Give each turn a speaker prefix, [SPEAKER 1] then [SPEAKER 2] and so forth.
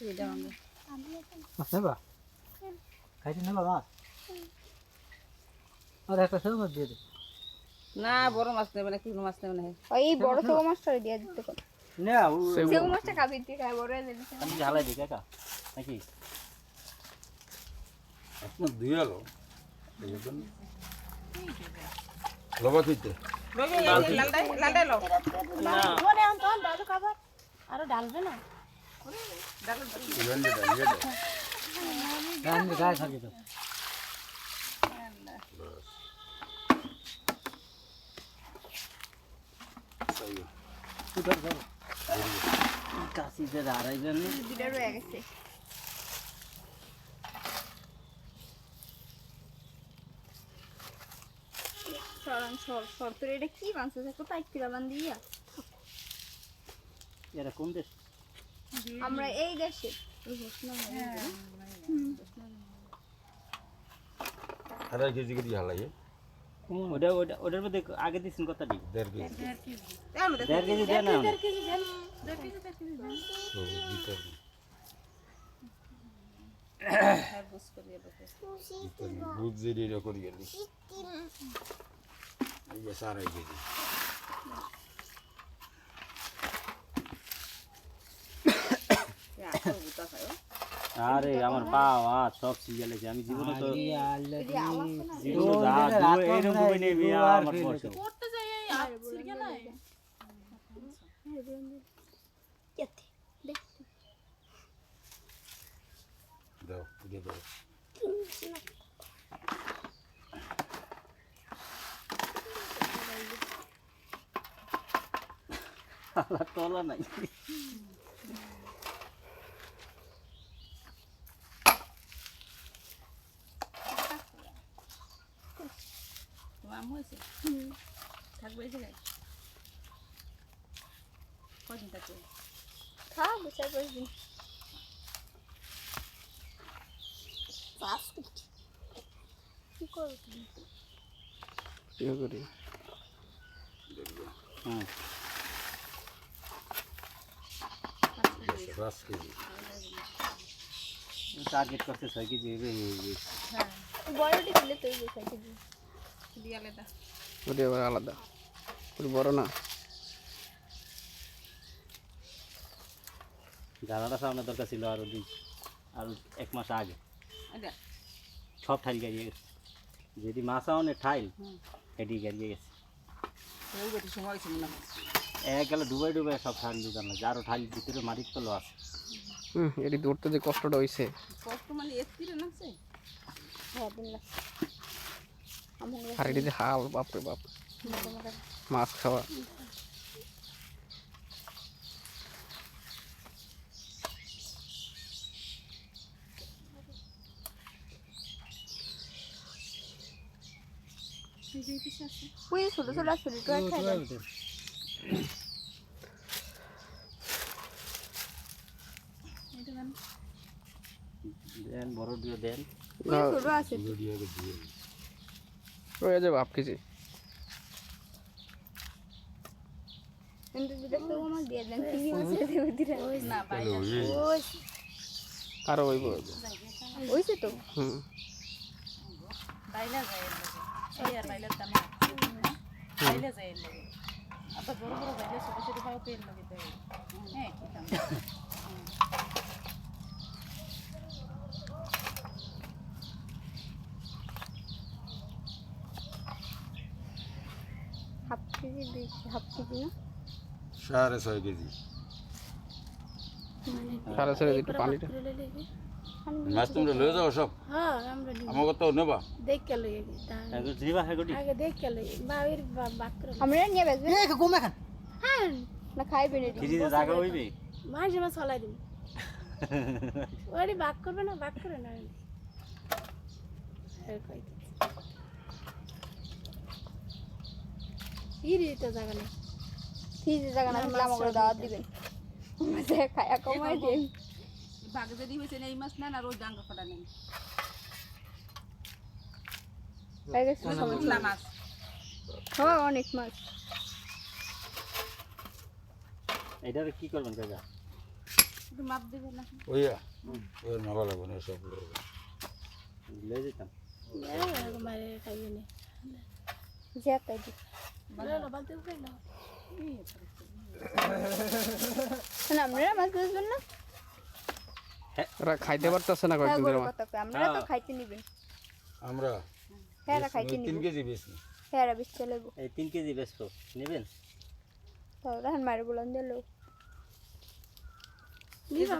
[SPEAKER 1] মাছ নেবা খাইতে নেবা মাছ আর একটা সেও মাছ দিয়ে দে
[SPEAKER 2] না বড় মাছ নেবে না কি মাছ নেবে না
[SPEAKER 3] ওই বড় সব মাছটা দিয়ে দিতে কর
[SPEAKER 1] নে
[SPEAKER 3] সেও মাছটা খাবি তুই খাই বড় দিয়ে দিতে
[SPEAKER 1] আমি ঝালাই দিই কাকা নাকি
[SPEAKER 4] আপনার দুই আলো লবা কইতে
[SPEAKER 2] লালটাই লালটাই লো
[SPEAKER 3] ওরে আন তো খাবার আর ডালবে না রয়ে গেছে সরান সর সর তোর এটা কি বানছিস একটু টাইট বান দিয়া
[SPEAKER 1] দেশ
[SPEAKER 3] আমরা এই দেশে
[SPEAKER 4] আড়াই কেজি করে হালাই
[SPEAKER 1] ওটা ওটা ওটার মধ্যে আগে দিয়েছেন কথা দিই
[SPEAKER 4] দেড় কেজি।
[SPEAKER 1] দেড় কেজি। দেয় না।
[SPEAKER 4] তো যে করি আড়াই কেজি।
[SPEAKER 1] আরে আমার পা হাত সব সিজে আমি জীবনে তো জীবনে যা দুবে এরকম দুবে নেবি আমার বয়স।
[SPEAKER 4] দাও দিয়ে দাও।
[SPEAKER 1] আল্লাহ তলা নাই।
[SPEAKER 2] আম হয়েছে থাকবে এই জায়গায় কদিন থাকবে
[SPEAKER 3] খা বিচার করবি কি করবি
[SPEAKER 1] হুম
[SPEAKER 4] পাঁচ কেজি
[SPEAKER 1] টার্গেট করতে ছয় কেজি
[SPEAKER 3] বড়টি দিলে তুই বসে দিবি
[SPEAKER 2] দিয়ালে দা
[SPEAKER 5] ওটা আবার আলাদা। ওটা বড় না।
[SPEAKER 1] জানাটা সামনে দরকার ছিল আরও দুই আরও এক মাস আগে। সব ঠাইল গাড়িয়ে গেছে। যদি মাছ আউনে ঠাইল এটি গাড়িয়ে গেছে।
[SPEAKER 2] হয়।
[SPEAKER 1] এক গেলে ডুবাই ডুবাই সব ঠাইল দুজন না যারও ঠাইল ভিতরে মাটির তলো আছে।
[SPEAKER 5] হুম এটি দৌড়তে যে কষ্টটা হয়েছে
[SPEAKER 2] কষ্ট মানে এত্তিরে নাচছে
[SPEAKER 3] হ্যাঁ না আমার
[SPEAKER 5] আর এটি যে হাল বাপরে বাপ। মাছ খাওয়া।
[SPEAKER 3] ওই ছোট ছোট আছে
[SPEAKER 1] দেন। বড় দিয়ে দেন।
[SPEAKER 3] ছোট আছে।
[SPEAKER 4] দিয়ে
[SPEAKER 5] ওই যে বাপ কেজি।
[SPEAKER 2] না
[SPEAKER 3] ওই ওইছে তো
[SPEAKER 5] হুম।
[SPEAKER 2] বাইলে যায় এই আর বাইলের দাম বাইলে যায় লগে। আবার বড় বড় বাইলে ছোট ছোট পাও এর লগে। হ্যাঁ কি দাম
[SPEAKER 3] হাফ কেজি দুই হাফ কেজি না?
[SPEAKER 4] সাড়ে ছয় কেজি।
[SPEAKER 5] সারা সারা একটু পানিটা।
[SPEAKER 4] মাছ তোমরা লয়ে যাও সব।
[SPEAKER 6] হ্যাঁ আমরা
[SPEAKER 4] আমাকে তো নেবা।
[SPEAKER 6] দেখ কে লই আগে
[SPEAKER 1] জিবা হেগুটি
[SPEAKER 6] আগে দেখ কে লই বাবির বাক করে
[SPEAKER 3] আমরা নিয়ে বেসবে
[SPEAKER 6] হ্যাঁ।
[SPEAKER 3] না খাইবে না।
[SPEAKER 1] ফ্রিজে জায়গা হইবে।
[SPEAKER 6] মাঝে মাঝে চলাই দিন ওরে বাক করবে না বাক করে না। এর কই কি রে তো জায়গা নেই।
[SPEAKER 3] ফ্রিজে জায়গা না থাকলে আমাকে দাওয়াত দিবেন। মাঝে খায়া কমাই দিন।
[SPEAKER 2] বাঘ যদি হয়েছে না এই মাছ নেন আর ওই ডাঙ্গা ফটা মাছ।
[SPEAKER 3] হ্যাঁ অনেক মাছ।
[SPEAKER 1] এটারে কি করবেন কাকা?
[SPEAKER 2] মাপ দিবেন না।
[SPEAKER 4] ওইয়া ওর মাপা লাগবে না সব।
[SPEAKER 1] যেতাম
[SPEAKER 6] নে
[SPEAKER 3] আপনারা মাছ না
[SPEAKER 5] খাইতে পারতেছে না কয়েকদিন ধরে
[SPEAKER 3] তো খাইতে নিবেন
[SPEAKER 4] আমরা
[SPEAKER 3] হ্যাঁ এরা খাইতে
[SPEAKER 4] কেজি বেশি
[SPEAKER 3] হ্যাঁ বেশ চলে
[SPEAKER 1] এই তিন কেজি বেচবো নেবেন?
[SPEAKER 3] তো রাহান মারে বলন দিলো
[SPEAKER 6] নিবা